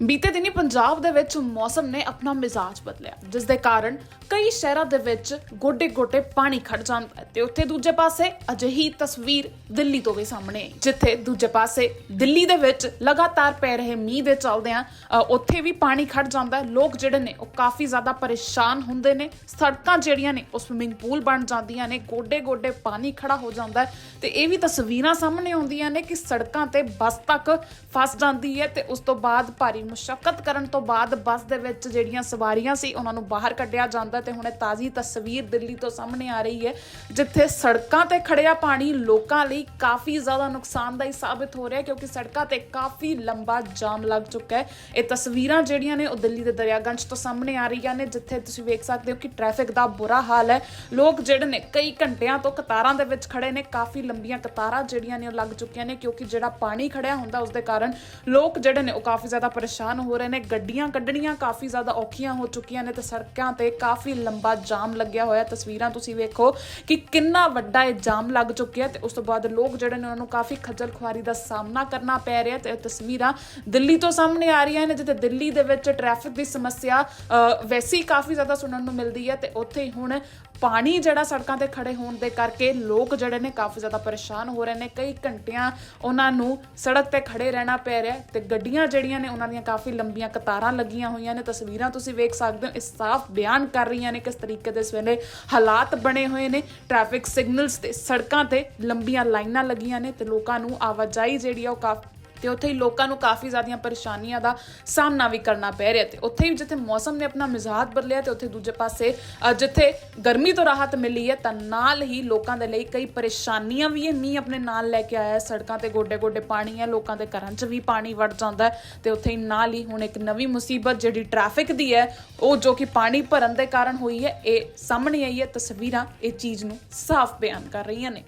ਬੀਤੇ ਦਿਨੀ ਪੰਜਾਬ ਦੇ ਵਿੱਚ ਮੌਸਮ ਨੇ ਆਪਣਾ ਮਿਜ਼ਾਜ ਬਦਲਿਆ ਜਿਸ ਦੇ ਕਾਰਨ ਕਈ ਸ਼ਹਿਰਾਂ ਦੇ ਵਿੱਚ ਗੋਡੇ-ਗੋਡੇ ਪਾਣੀ ਖੜ ਜਾਂਦਾ ਹੈ ਤੇ ਉੱਥੇ ਦੂਜੇ ਪਾਸੇ ਅਜਿਹੀ ਤਸਵੀਰ ਦਿੱਲੀ ਤੋਂ ਵੀ ਸਾਹਮਣੇ ਆਈ, ਜਿੱਥੇ ਦੂਜੇ ਪਾਸੇ ਦਿੱਲੀ ਦੇ ਵਿੱਚ ਲਗਾਤਾਰ ਪੈ ਰਹੇ ਮੀਂਹ ਦੇ ਚੱਲਦਿਆਂ ਉੱਥੇ ਵੀ ਪਾਣੀ ਖੜ ਜਾਂਦਾ ਲੋਕ ਜਿਹੜੇ ਨੇ ਉਹ ਕਾਫੀ ਜ਼ਿਆਦਾ ਪਰੇਸ਼ਾਨ ਹੁੰਦੇ ਨੇ। ਸੜਕਾਂ ਜਿਹੜੀਆਂ ਨੇ ਉਹ ਸਵਿਮਿੰਗ ਪੂਲ ਬਣ ਜਾਂਦੀਆਂ ਨੇ, ਗੋਡੇ-ਗੋਡੇ ਪਾਣੀ ਖੜਾ ਹੋ ਜਾਂਦਾ ਹੈ ਤੇ ਇਹ ਵੀ ਤਸਵੀਰਾਂ ਸਾਹਮਣੇ ਆਉਂਦੀਆਂ ਨੇ ਕਿ ਸੜਕਾਂ ਤੇ ਬੱਸ ਤੱਕ ਫਸ ਜਾਂਦੀ ਹੈ ਤੇ ਉਸ ਤੋਂ ਬਾਅਦ ਭਾਰੀ ਮੁਸ਼ਕਲ ਕਰਨ ਤੋਂ ਬਾਅਦ ਬੱਸ ਦੇ ਵਿੱਚ ਜਿਹੜੀਆਂ ਸਵਾਰੀਆਂ ਸੀ, ਉਹਨਾਂ ਨੂੰ ਬਾਹਰ ਕੱਢਿਆ ਜਾਂਦਾ ਤੇ ਹੁਣ ਇਹ ਤਾਜ਼ੀ ਤਸਵੀਰ ਦਿੱਲੀ ਤੋਂ ਸਾਹਮਣੇ ਆ ਰਹੀ ਹੈ, ਜਿੱਥੇ ਸੜਕਾਂ ਤੇ ਖੜਿਆ ਪਾਣੀ ਲੋਕਾਂ ਲਈ ਕਾਫੀ ਜ਼ਿਆਦਾ ਨੁਕਸਾਨਦਾਇਕ ਸਾਬਿਤ ਹੋ ਰਿਹਾ ਕਿਉਂਕਿ ਸੜਕਾਂ ਤੇ ਕਾਫੀ ਲੰਬਾ ਜਾਮ ਲੱਗ ਚੁੱਕਾ ਹੈ। ਇਹ ਤਸਵੀਰਾਂ ਜਿਹੜੀਆਂ ਨੇ ਉਹ ਦਿੱਲੀ ਦੇ ਦਰਿਆਗੰਜ ਤੋਂ ਸਾਹਮਣੇ ਆ ਰਹੀਆਂ ਨੇ, ਜਿੱਥੇ ਤੁਸੀਂ ਵੇਖ ਸਕਦੇ ਹੋ ਕਿ ਟ੍ਰੈਫਿਕ ਦਾ ਬੁਰਾ ਹਾਲ ਹੈ। ਲੋਕ ਜਿਹੜੇ ਨੇ ਕਈ ਘੰਟਿਆਂ ਤੋਂ ਕਤਾਰਾਂ ਦੇ ਵਿੱਚ ਖੜੇ ਨੇ, ਕਾਫੀ ਲੰਬੀਆਂ ਕਤਾਰਾਂ ਜਿਹੜੀਆਂ ਨੇ ਉਹ ਲੱਗ ਚੁੱਕੀਆਂ ਨੇ ਕਿਉਂਕਿ ਜਿਹੜਾ ਪਾਣੀ ਖੜਿਆ ਹੁੰਦਾ ਉਸ ਦੇ ਕਾਰਨ ਲੋਕ ਜਿਹੜੇ ਨੇ ਉਹ ਕਾਫੀ ਜ਼ਿਆਦਾ ਪਰੇਸ਼ਾਨ ਹੋ ਰਹੇ ਨੇ, ਗੱਡੀਆਂ ਕੱਢਣੀਆਂ ਕਾਫੀ ਜ਼ਿਆਦਾ ਔਖੀਆਂ ਹੋ ਚੁੱਕੀਆਂ ਨੇ ਤੇ ਸੜਕਾਂ ਤੇ ਕਾਫੀ ਲੰਬਾ ਜਾਮ ਲੱਗਿਆ ਹੋਇਆ ਤਸਵੀਰਾਂ ਤੁਸੀਂ ਵੇਖੋ ਕਿ ਕਿੰਨਾ ਵੱਡਾ ਇਹ ਜਾਮ ਲੱਗ ਚੁੱਕਿਆ ਤੇ ਉਸ ਤੋਂ ਬਾਅਦ ਲੋਕ ਜਿਹੜੇ ਨੇ ਉਹਨਾਂ ਨੂੰ ਕਾਫੀ ਖੱਜਲ ਖੁਆਰੀ ਦਾ ਸਾਹਮਣਾ ਕਰਨਾ ਪੈ ਰਿਹਾ ਤੇ ਤਸਵੀਰਾਂ ਦਿੱਲੀ ਤੋਂ ਸਾਹਮਣੇ ਆ ਰਹੀਆਂ ਨੇ ਜਿੱਥੇ ਦਿੱਲੀ ਦੇ ਵਿੱਚ ਟ੍ਰੈਫਿਕ ਦੀ ਸਮੱਸਿਆ ਅ, ਵੈਸੇ ਹੀ ਕਾਫੀ ਜ਼ਿਆਦਾ ਸੁਣਨ ਨੂੰ ਮਿਲਦੀ ਹੈ ਤੇ ਉੱਥੇ ਹੀ ਹੁਣ ਪਾਣੀ ਜਿਹੜਾ ਸੜਕਾਂ ਤੇ ਖੜੇ ਹੋਣ ਦੇ ਕਰਕੇ ਲੋਕ ਜਿਹੜੇ ਨੇ ਕਾਫੀ ਜ਼ਿਆਦਾ ਪਰੇਸ਼ਾਨ ਹੋ ਰਹੇ ਨੇ। ਕਈ ਘੰਟਿਆਂ ਉਹਨਾਂ ਨੂੰ ਸੜਕ ਤੇ ਖੜੇ ਰਹਿਣਾ ਪੈ ਰਿਹਾ ਹੈ ਤੇ ਗੱਡੀਆਂ ਜਿਹੜੀਆਂ ਨੇ ਉਹਨਾਂ ਦੀਆਂ ਕਾਫੀ ਲੰਬੀਆਂ ਕਤਾਰਾਂ ਲੱਗੀਆਂ ਹੋਈਆਂ ਨੇ। ਤਸਵੀਰਾਂ ਤੁਸੀਂ ਵੇਖ ਸਕਦੇ ਹੋ ਇਸ ਸਾਫ਼ ਬਿਆਨ ਕਰ ਰਹੀਆਂ ਨੇ ਕਿਸ ਤਰੀਕੇ ਦੇ ਇਸ ਵੇਲੇ ਹਾਲਾਤ ਬਣੇ ਹੋਏ ਨੇ। ਟ੍ਰੈਫਿਕ ਸਿਗਨਲਸ ਤੇ ਸੜਕਾਂ ਤੇ ਲੰਬੀਆਂ ਲਾਈਨਾਂ ਲੱਗੀਆਂ ਨੇ ਤੇ ਲੋਕਾਂ ਨੂੰ ਆਵਾਜਾਈ ਜਿਹੜੀ ਆ ਉਹ ਕਾਫੀ ਤੇ ਉੱਥੇ ਹੀ ਲੋਕਾਂ ਨੂੰ ਕਾਫੀ ਜ਼ਿਆਦੀਆਂ ਪਰੇਸ਼ਾਨੀਆਂ ਦਾ ਸਾਹਮਣਾ ਵੀ ਕਰਨਾ ਪੈ ਰਿਹਾ ਤੇ ਉੱਥੇ ਹੀ ਜਿੱਥੇ ਮੌਸਮ ਨੇ ਆਪਣਾ ਮਿਜ਼ਾਜ ਬਦਲਿਆ ਤੇ ਉੱਥੇ ਦੂਜੇ ਪਾਸੇ ਜਿੱਥੇ ਗਰਮੀ ਤੋਂ ਰਾਹਤ ਮਿਲੀ ਹੈ, ਤਾਂ ਨਾਲ ਹੀ ਲੋਕਾਂ ਦੇ ਲਈ ਕਈ ਪਰੇਸ਼ਾਨੀਆਂ ਵੀ ਹੈ। ਮੀਂਹ ਆਪਣੇ ਨਾਲ ਲੈ ਕੇ ਆਇਆ ਸੜਕਾਂ ਤੇ ਗੋਡੇ-ਗੋਡੇ ਪਾਣੀ ਹੈ, ਲੋਕਾਂ ਦੇ ਘਰਾਂ 'ਚ ਵੀ ਪਾਣੀ ਵੜ ਜਾਂਦਾ ਹੈ ਤੇ ਉੱਥੇ ਹੀ ਨਾਲ ਹੀ ਹੁਣ ਇੱਕ ਨਵੀਂ ਮੁਸੀਬਤ ਜਿਹੜੀ ਟ੍ਰੈਫਿਕ ਦੀ ਹੈ, ਉਹ ਜੋ ਕਿ ਪਾਣੀ ਭਰਨ ਦੇ ਕਾਰਨ ਹੋਈ ਹੈ, ਇਹ ਸਾਹਮਣੇ ਆਈ ਹੈ। ਤਸਵੀਰਾਂ ਇਹ ਚੀਜ਼ ਨੂੰ ਸਾਫ਼ ਬਿਆਨ ਕਰ ਰਹੀਆਂ ਨੇ।